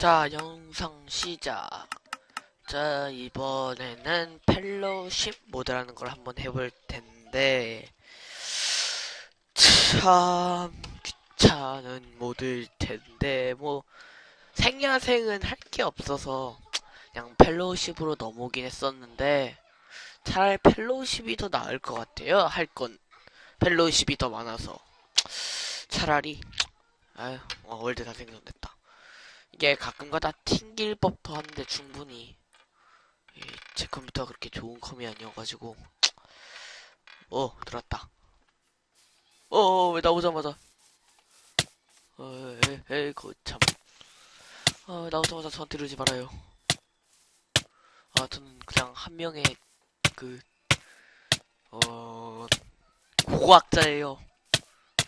자, 영상 시작. 자, 이번에는 펠로십 모드라는 걸 한번 해볼 텐데, 참, 귀찮은 모드일 텐데, 뭐, 생야생은 할 게 없어서, 그냥 펠로십으로 넘어오긴 했었는데, 차라리 펠로십이 더 나을 것 같아요. 할 건. 펠로십이 더 많아서. 차라리, 아유, 어, 월드 다 생성됐다. 이게 가끔가다 튕길 법도 한데 충분히 이, 제 컴퓨터가 그렇게 좋은 컴이 아니어가지고 어 들었다 어왜 나오자마자 어 에이 거참 어 나오자마자 저한테 이러지 말아요 아 저는 그냥 한 명의 그 어 고고학자예요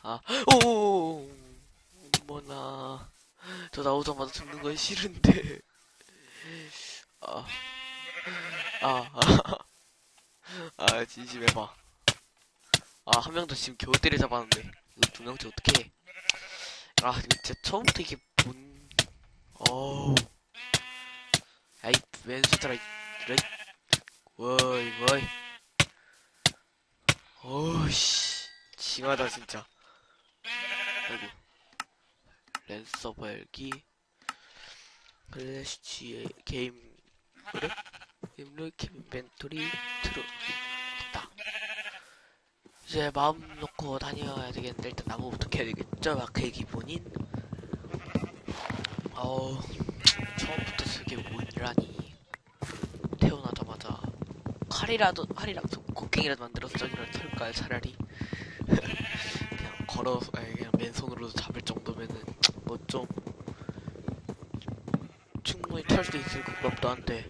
아오 뭐나 저 나오자마자 죽는 건 싫은데. 아, 아, 아, 아, 진심해 봐. 아, 한 명도 지금 겨우 때려 잡았는데. 이거 두 명째 어떻게 해? 아, 진짜 처음부터 이게 본, 어우. 아이, 왼 숫자라, 이래. 워이, 워이. 어우씨. 징하다, 진짜. 아이고. 랜서버 열기 클래시 게임 그래? 임루키 인벤토리 트루 됐다. 이제 마음 놓고 다녀야 되겠는데 일단 나무부터 캐야 되겠죠? 마크의 기본인. 어우 처음부터 쓰게 뭐이라니. 태어나자마자 칼이라도 칼이랑 곡괭이라도 만들어서 저기를 털까요 차라리? 그냥 걸어서 아니 그냥 맨손으로도 잡을 정도면은 뭐 좀 충분히 털수 있을 것 같도 한데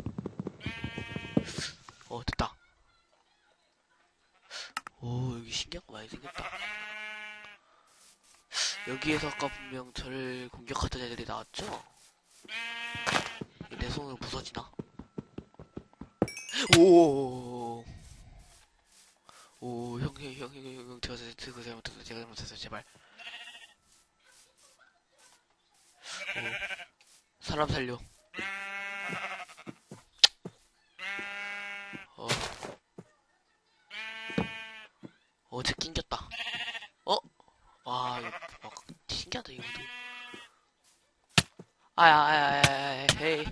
어 됐다 오 여기 신기한 거 많이 생겼다 여기에서 아까 분명 저를 공격하던 애들이 나왔죠? 내 손으로 부서지나? 오, 오, 형, 형, 형, 형, 형, 형, 제가, 제가, 제가 잘못했어, 제가 잘못했어, 제발. 오, 사람 살려. 어. 어, 쟤 낑겼다. 어? 와, 이거, 막, 신기하다, 이거도. 아야, 아야, 아야, 아야, 에이.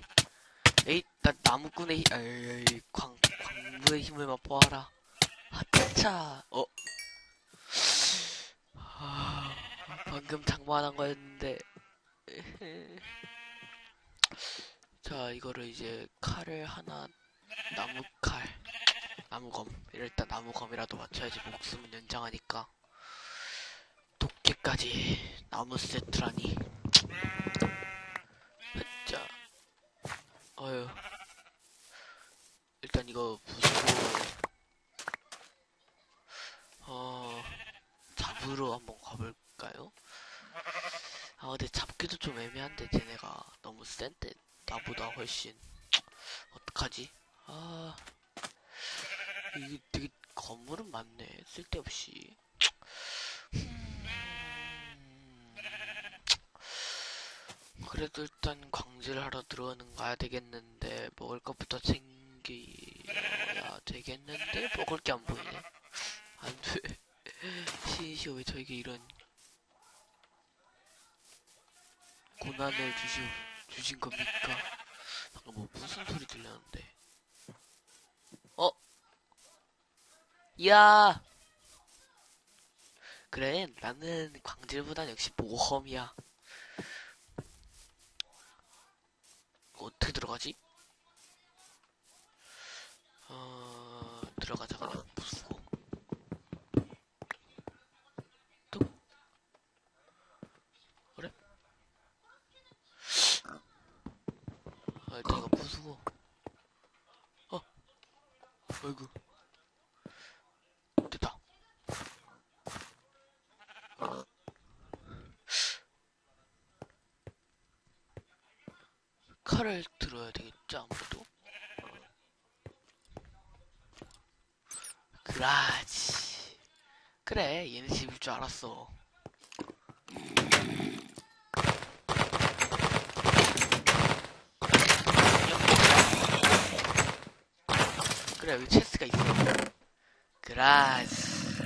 에이, 나 나무꾼의, 힘- 에이, 광, 광부의 힘을 맛보아라. 하차, 어. 아, 방금 장만한 거였는데. 자, 이거를 이제 칼을 하나, 나무칼, 나무검. 일단 나무검이라도 맞춰야지 목숨은 연장하니까. 도끼까지 나무 세트라니. 자, 어휴. 일단 이거 부수고, 어, 잡으러 한번 가볼까요? 아, 근데 잡기도 좀 애매한데, 쟤네가 너무 센데, 나보다 훨씬. 어떡하지? 아, 이게 되게 건물은 많네. 쓸데없이. 음, 그래도 일단 광질을 하러 들어가는 가야 되겠는데, 먹을 것부터 챙겨야 되겠는데, 먹을 게 안 보이네. 안 돼. 신이시여 왜 저에게 이런 고난을 주시, 주신 겁니까? 방금 뭐 무슨 소리 들렸는데. 어? 야! 그래, 나는 광질보단 역시 모험이야. 어떻게 들어가지? 어, 들어가자, 그냥 부수고. 뚝. 그래? 아, 일단 이거 부수고. 어. 어이구. 됐다. 칼을 들어야 되겠죠, 아무래도? 그라지. 그래, 얘네 집일 줄 알았어. 얘들아 여기 체스가 있어 그라스.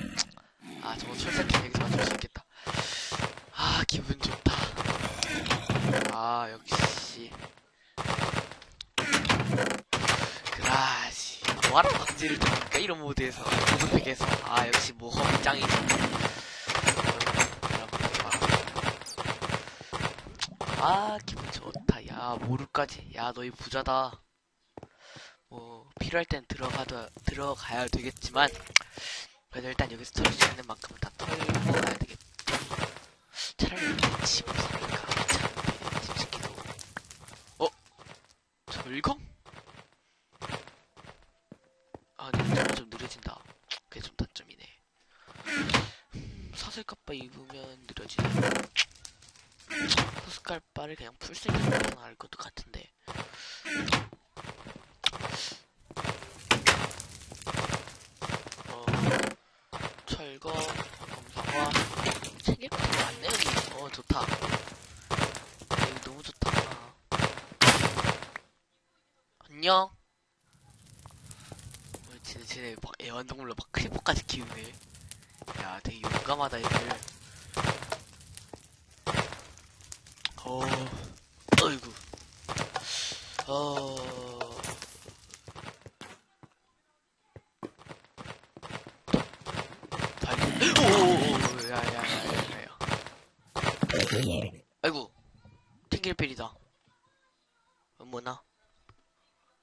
아 저거 철새끼 여기서 맞출 수 있겠다. 아 기분 좋다. 아 역시. 그라시 뭐하러 방지를 듭니까? 이런 모드에서. 고급팩에서. 아 역시 모험이 짱이지 아 기분 좋다. 야 모루까지. 야 너희 부자다. 뭐 필요할 땐 들어가도 들어가야 되겠지만 그래도 일단 여기서 털 수 있는 만큼은 다 털고 가야 되겠다 차라리 여기 집을 살까 괜찮은데 집새끼도 어? 절검? 아 근데 좀 느려진다. 그게 좀 단점이네. 음, 사슬kap바 입으면 느려지네. 호스칼바를 그냥 풀수 있는 게 나을 것도 같은데 어, 철거, 검사과, 챙길 거 많네, 여기. 어, 좋다. 여기 너무 좋다. 안녕. 어, 쟤네, 쟤네 막 애완동물로 막 크리퍼까지 키우네. 야, 되게 용감하다, 얘들. 어, 어이구. 어, 발견. 오오오, 야, 야, 야, 야, 야. 아이고, 팅길필이다. 어머나.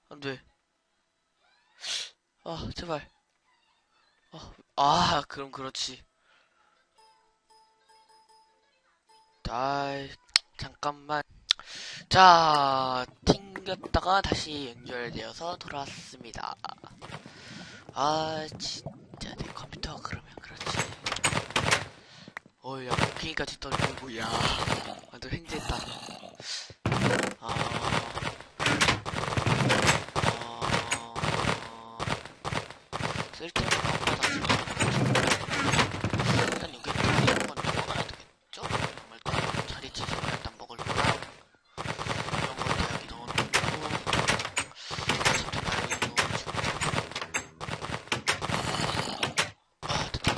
안 돼. 아, 제발. 아, 아, 그럼 그렇지. 아, 잠깐만. 자, 튕겼다가 다시 연결되어서 돌아왔습니다. 아, 진짜 내 컴퓨터가 그러면. 어, 야, 곡괭이까지 떨리고, 야, 완전 횡재했다. 아, 아, 쓸데없는 컴퓨터 일단 여기 한번 넘어가야 되겠죠? 정말 또 자리 치시면 일단 먹을 거랑 이런 것도 여기 넣어놓고 어쨌든 다 여기 넣어주고 아 됐다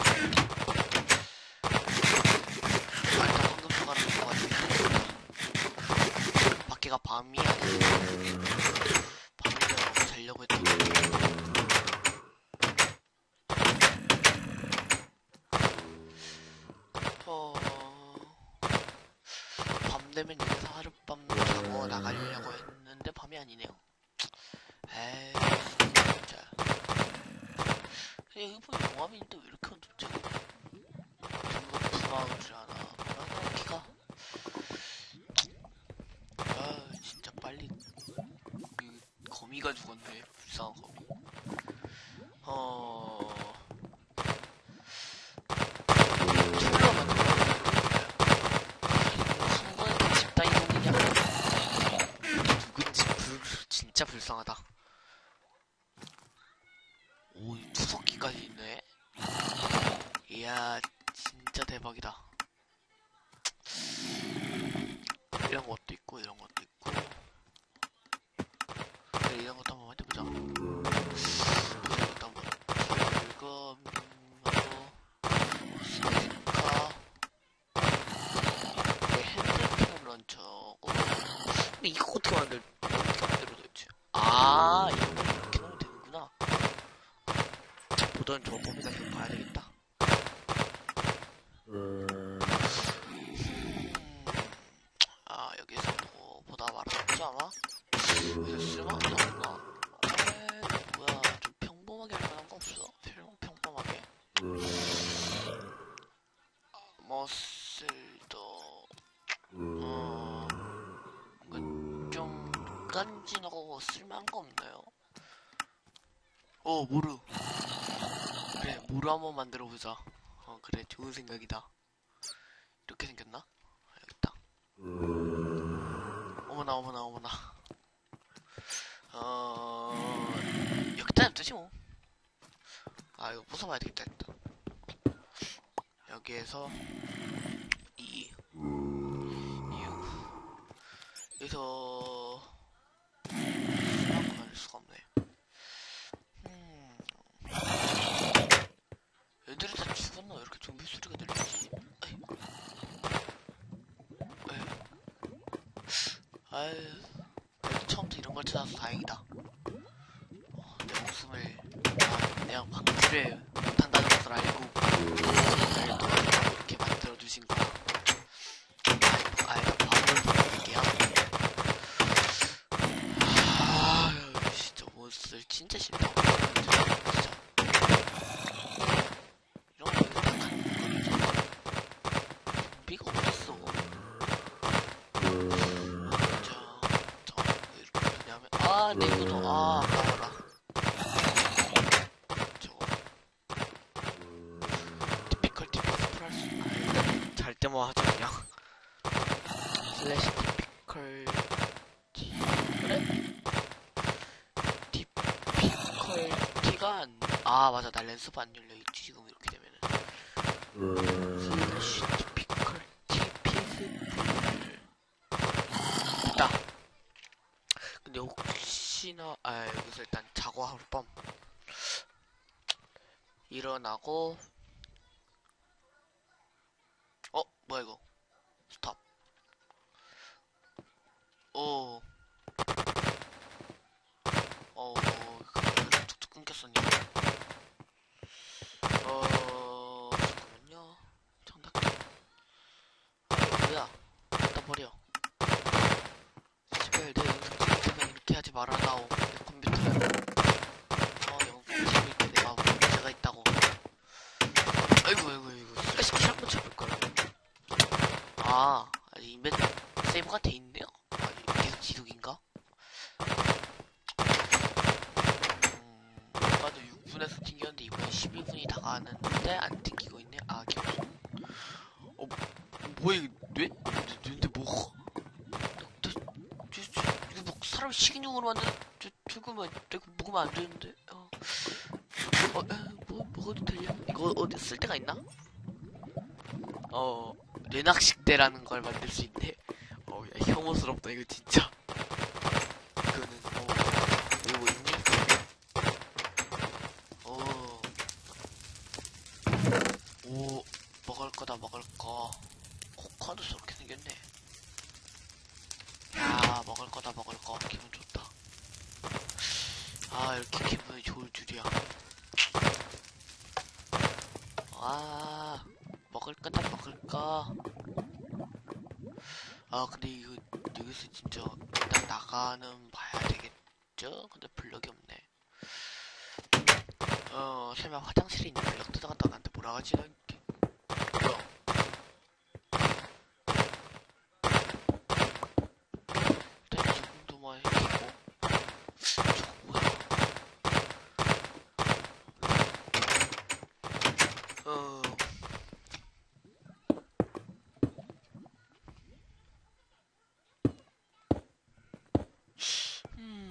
아 일단 황금 소가를 먹어가지고 밖에가 밤이 아니야 밤이 되고 자려고 했더니 어... 밤 되면 여기서 하룻밤 자고 나가려고 했는데 밤이 아니네요. 에이, 진짜. 보면 용암인데 왜 이렇게 어둡지? 전부 불안하지 않아. 불안해, 키가. 아, 진짜 빨리. 이 거미가 죽었네. 불쌍한 거미. 어... 철로 만들어 한 번에 집다 이동이냐 누군지 불 진짜 불쌍하다 오 투석기까지 있네 이야 진짜 대박이다. 이런 것도 있고 이런 것도 있고. 이런 것도 한번 해보자. 이런 것도 한번 근데 이거 어떻게 만들 어떻게 만들어 도대체 아 이거 이렇게 넣으면 되는구나. 보던 저 범위가 좀 봐야 되겠다 음, 아 여기서도 보다 말았지 않아? 여기서 쓸만하구나 에 뭐야 좀 평범하게 할 만한 거 없어? 평, 평범하게 머슬도 어, 그, 좀 간지나고 쓸만한 거 없나요? 어 모루 그래 모루 한번 만들어 보자. 어 그래 좋은 생각이다. 이렇게 생겼나? 아, 여기 있다. 어머나 어머나 어머나. 어 여기다 냅두지 뭐 아 이거 부숴봐야 되겠다 일단. 여기에서 2 6 여기서 수학을 할 수가 없네 음 애들이 다 죽었나? 왜 이렇게 좀비 소리가 들리지? 아유, 처음부터 이런 걸 찾아서 다행이다. 어, 내 목숨을 아, 그냥 방치를 못한다는 것을 알고 나를 또 이렇게 만들어주신 거야. 아이, 아이, 밥을 보내드릴게요. 아유, 진짜 몬스터 진짜 싫다. 진짜. 이런 거 이거 다 가는 거죠. 좀비가 어딨어. 자, 자, 왜 이렇게 되냐면, 아, 내 구도, 아, 아까워라. 저거. 티피컬 티피컬 플러스. 아, 잘 때만 하죠, 그냥. 슬래시 티피컬 티, 그래? 티피컬 안, 아, 맞아. 나 랜스가 안 열려있지, 지금 이렇게 되면은. 슬래시 티피컬 티피스 됐다. 근데 혹시나 아 여기서 일단 자고 하룻밤 일어나고 어 뭐야 이거 스탑 오 어, 그거 툭툭 끊겼었니? 어, 잠깐만요. 정답게. 뭐야? 갖다 버려. 제발 내 영상 찍을 때면 이렇게 하지 말아다오. 내 컴퓨터에. 어, 영상 찍을 때 내가 문제가 있다고. 아이고, 아이고, 아이고. 슬래시 킬 한번 쳐볼걸. 아, 아니, 인벤 세이브가 돼 있네요. 아니, 계속 지속인가? 음, 아까도 6분에서 튕겼는데 이번에 12분이 다가왔는데 안 튕기고 있네. 아, 기분. 어, 뭐야, 이거, 뇌? 뇌인데 뭐. 저, 저, 저, 이거 뭐 사람 식인종으로 만든, 저, 죽으면, 내가 먹으면 안 되는데. 어, 어, 에, 뭐, 먹어도 되냐? 이거 어디 쓸 데가 있나? 어, 뇌낙식대라는 걸 만들 수 있네. 어, 야, 혐오스럽다, 이거 진짜. 이거는, 어, 이거 뭐 있니? 어, 오, 먹을 거다, 먹을 거. 코코아도 저렇게 생겼네. 야, 먹을 거다, 먹을 거. 기분 좋다. 아, 이렇게 기분이 좋을 줄이야. 아, 먹을 거다, 먹을 거. 아, 근데 이거, 여기서 진짜, 일단 나가는 봐야 되겠죠? 근데 블럭이 없네. 어, 설마 화장실에 있는 블럭 뜯어갔다 나한테 뭐라 하지 않게. 뭐야? 일단 이 정도만 해주고. 저거 뭐야? 어. 음.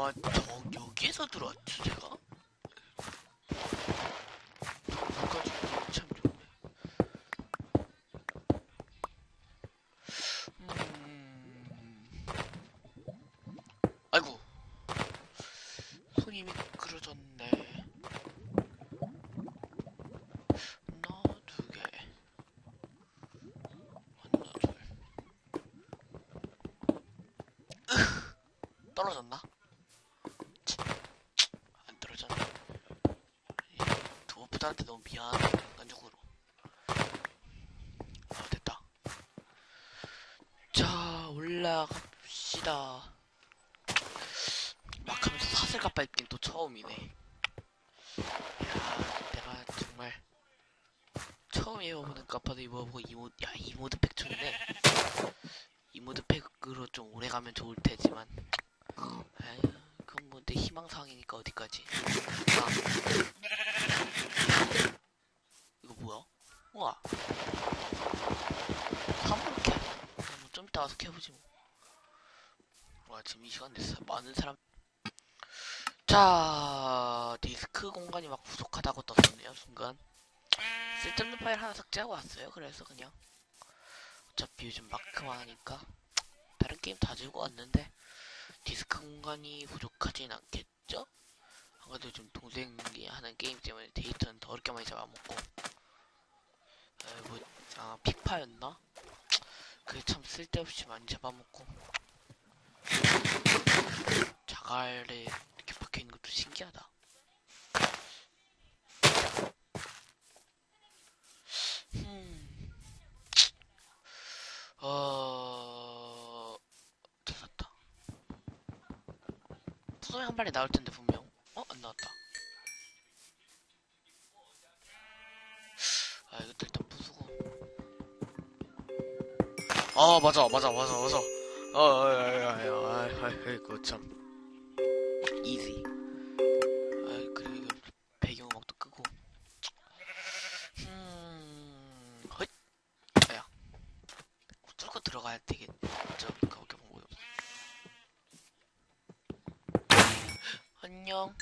아마 저 여기에서 들어왔죠 제가? 여기까지 참 좋네. 음. 아이고 손이 미끄러졌네. 떨어졌나? 치, 안 떨어졌네. 이 드워프들한테 너무 미안하다 인간적으로. 아 됐다. 자 올라갑시다. 막 하면서 사슬 가빠 입긴 또 처음이네. 야, 내가 정말 처음 입어보는 가빠도 입어보고 이 모드, 야, 이 모드 팩 좋네. 이 모드 팩으로 좀 오래 가면 좋을 테지만. 아유, 그건 뭐 내 희망사항이니까 어디까지. 아. 이거 뭐야? 우와. 한번 캐. 뭐좀 이따 와서 캐보지 뭐. 와, 지금 이 시간 됐어. 많은 사람. 자, 디스크 공간이 막 부족하다고 떴었네요, 순간. 쓸데없는 파일 하나 삭제하고 왔어요, 그래서 그냥. 어차피 요즘 마크만 하니까. 다른 게임 다 들고 왔는데, 디스크 공간이 부족하진 않겠죠? 그래도 좀 동생이 하는 게임 때문에 데이터는 더럽게 많이 잡아먹고 에, 뭐, 아 피파였나? 그게 참 쓸데없이 많이 잡아먹고 자갈에 이렇게 박혀있는 것도 신기하다 음. 어... 찾았다 푸성이 한 발에 나올 텐데 분명 어? 안 나왔다 아 맞아 맞아 맞아 맞아 어아아아아아이고 참 이지 아이 그리고 이거 배경음악도 끄고 음 헛 아야 뚫고 들어가야 되겠죠 가볼게 방법이 없어 안녕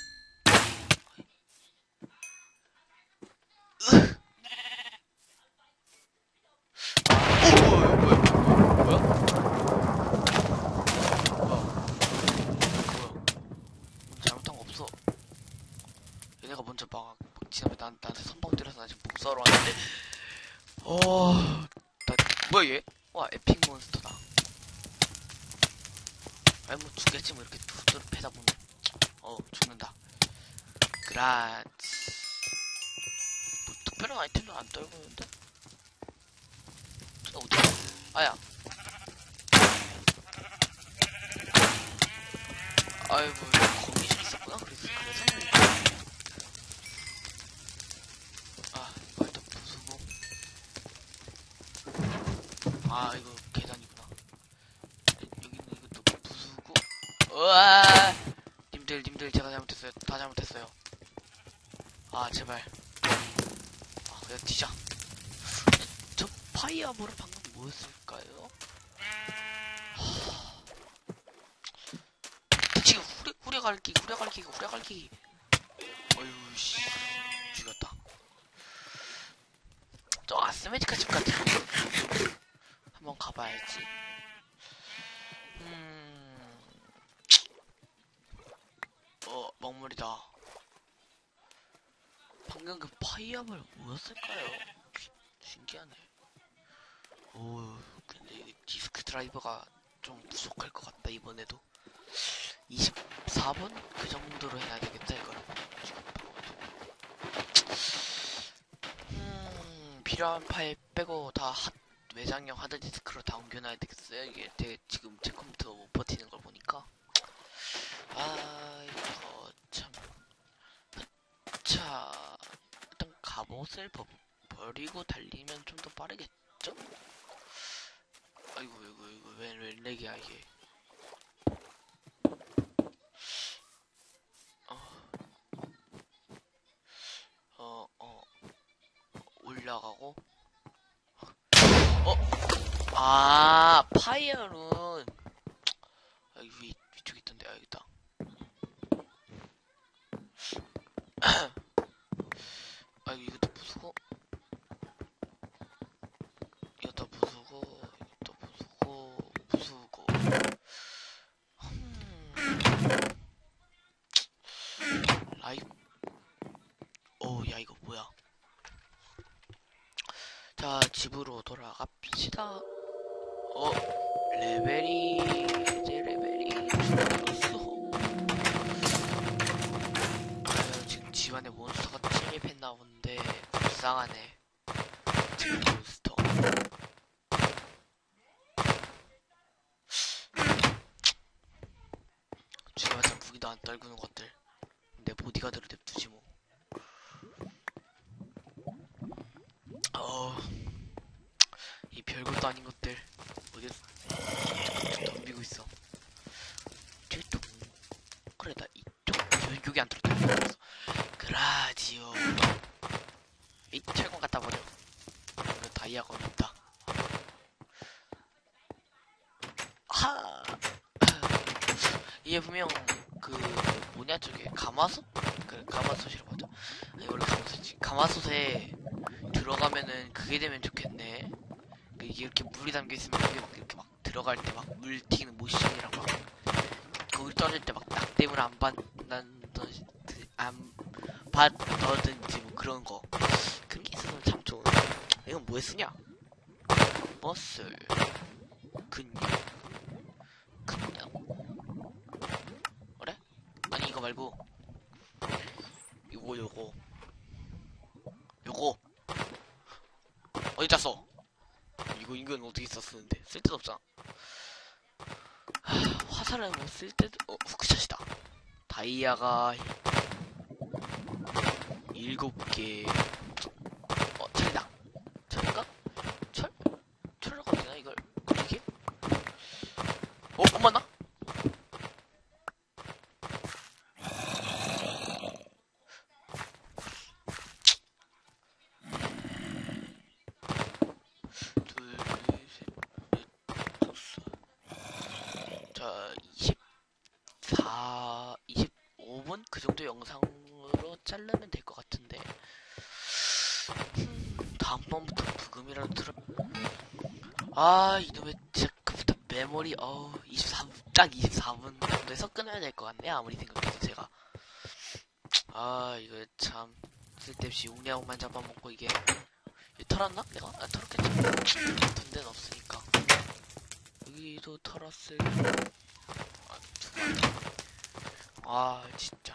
어, 뭐야, 뭐야, 뭐야, 뭐야? 뭐야? 뭐야? 잘못한 거 없어. 얘네가 먼저 막, 막 지나면 난, 나한테 선방 때려서 나 지금 복사하러 왔는데. 어, 나, 뭐야, 얘? 와, 에픽 몬스터다. 아니, 뭐, 죽겠지, 뭐, 이렇게 두드러 패다 보면. 어, 죽는다. 그라지. 뭐, 특별한 아이템도 안 떨구는데? 어, 어디 아야. 아, 이거 계단이구나. 여기는 이것도 부수고. 으아! 님들, 님들, 제가 잘못했어요. 다 잘못했어요. 아, 제발. 아, 그냥 뒤자. 저 파이어볼은 방금 뭐였을까요? 지금 후레, 후레갈기, 후레갈기, 후레갈기. 어휴, 씨. 죽였다. 저 아스메디카 집 같은 가봐야지. 음. 어, 먹물이다. 방금 그 파이어볼 뭐였을까요? 신기하네. 오, 근데 이 디스크 드라이버가 좀 부족할 것 같다, 이번에도. 24번? 그 정도로 해야 되겠다, 이거는. 음, 필요한 파일 빼고 다 핫, 외장형 하드디스크로 다 옮겨놔야 되겠어요? 이게 되게 지금 제 컴퓨터 못 버티는 걸 보니까. 아, 이거 참. 자, 일단 갑옷을 버, 버리고 달리면 좀 더 빠르겠죠? 아이고, 이거, 이거, 웬, 웬 렉이야, 이게. 어, 어, 올라가고. 어? 아, 파이어는. 아, 위, 위쪽에 있던데, 아, 여기 있다. 아, 이것도 부수고. 이것도 부수고, 이것도 부수고, 부수고. 음. 라이브. 오, 야, 이거 뭐야. 자, 집으로 돌아갑시다. 어, 레벨이, 이제 레벨이 줄었어. 아유, 지금 집안에 몬스터가 본데, 불쌍하네. 몬스터. 주마자 무기도 안 떨구는 것들. 내 보디가드로 냅두지 뭐. 어, 이 별것도 아닌 것들 어디 덤비고 있어. 저쪽 그래 나 이쪽 여- 여기 안 들었다. 여기 안 들었어. 그라지오. 이 철권 갖다 버려. 이거 다이아가 없다. 하. 이게 분명 그 뭐냐 저게 가마솥? 그 가마솥이라고 하죠. 아니 원래 가마솥이지. 가마솥에 들어가면은 그게 되면 좋겠네. 그 이게 이렇게 물이 담겨 있으면 이게 막 이렇게 막 들어갈 때 막 물 튀는 모션이랑 막 거기 떨어질 때 막 낙댐을 안 받는다는 밭 넣든지 뭐 그런 거 그런 게 있으면 참 좋은데 이건 뭐에 쓰냐? 머슬 근육. 근력 그래? 아니 이거 말고. 요거 요거. 요거. 어디다 써? 이거 이건 어떻게 썼었는데? 쓸데도 없잖아. 하, 화살은 뭐 쓸데도 어 후크샷이다. 다이아가 일곱 개 어, 철이다 철인가? 철? 철이라고 해야 되나 이걸 이게? 어? 안 맞나? 둘, 셋, 넷, 다섯. 자, 24, 25분? 그 정도 영상으로 자르면 될 것 같은데. 음, 다음번부터 부금이라도 들어. 아, 이놈의 컴퓨터 메모리, 어우, 24분, 딱 24분 정도에서 끊어야 될 것 같네, 아무리 생각해도 제가. 아, 이거 참, 쓸데없이 용량만 잡아먹고 이게. 털었나? 내가? 아, 털었겠지. 돈 데는 없으니까. 여기도 털었을. 아. 아, 진짜.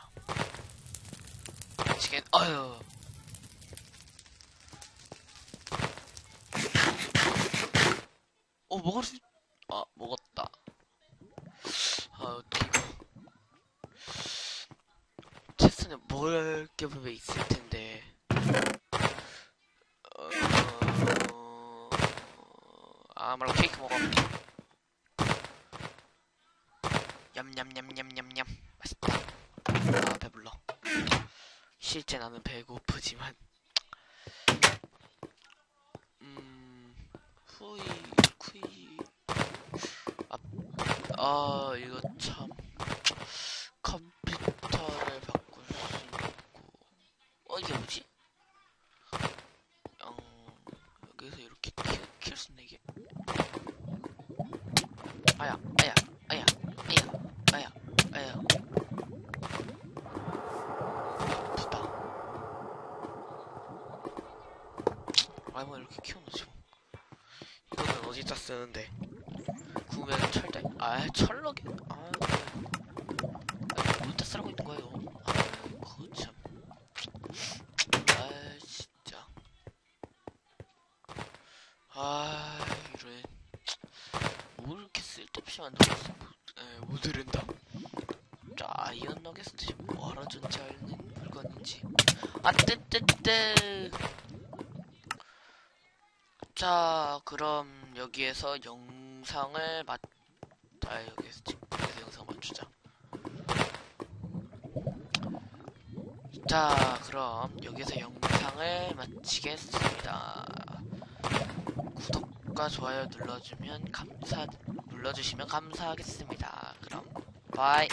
미치겠, 아유. 어, 먹을 수, 아, 먹었다. 아, 어떻게 이거. 체스는 먹을 게 분명 있을 텐데. 어... 아, 말로 케이크 먹어. 냠냠냠냠냠냠. 맛있다. 아, 배불러. 실제 나는 배고프지만. 음, 후이, 쿠이. 아, 아, 이거 참. 컴퓨터를 바꿀 수 있고. 어, 이게 뭐지? 어, 여기서 이렇게 킬 수 있네, 이게. 아야, 아야, 아야, 아야, 아야, 아야. 아프다. 아, 뭐 이렇게 키워놓지 뭐. 이거는 어디다 쓰는데? 구우면 철대? 아, 철럭이? 아, 아, 어디다 쓰라고 있는 거예요? 아. 아. 아, 이런. 뭘 이렇게 쓸데없이 만들었어. 에, 못 들은다. 자, 아이언 너겟은 대체 뭐하러 존재하는 물건인지. 아, 뜨뜨뜨. 자, 그럼 여기에서 영상을 맞, 아, 여기에서, 지- 여기서 영상 맞추자. 자, 그럼 여기서 영상을 마치겠습니다. 구독과 좋아요 눌러주면 감사, 눌러주시면 감사하겠습니다. 그럼, 바이.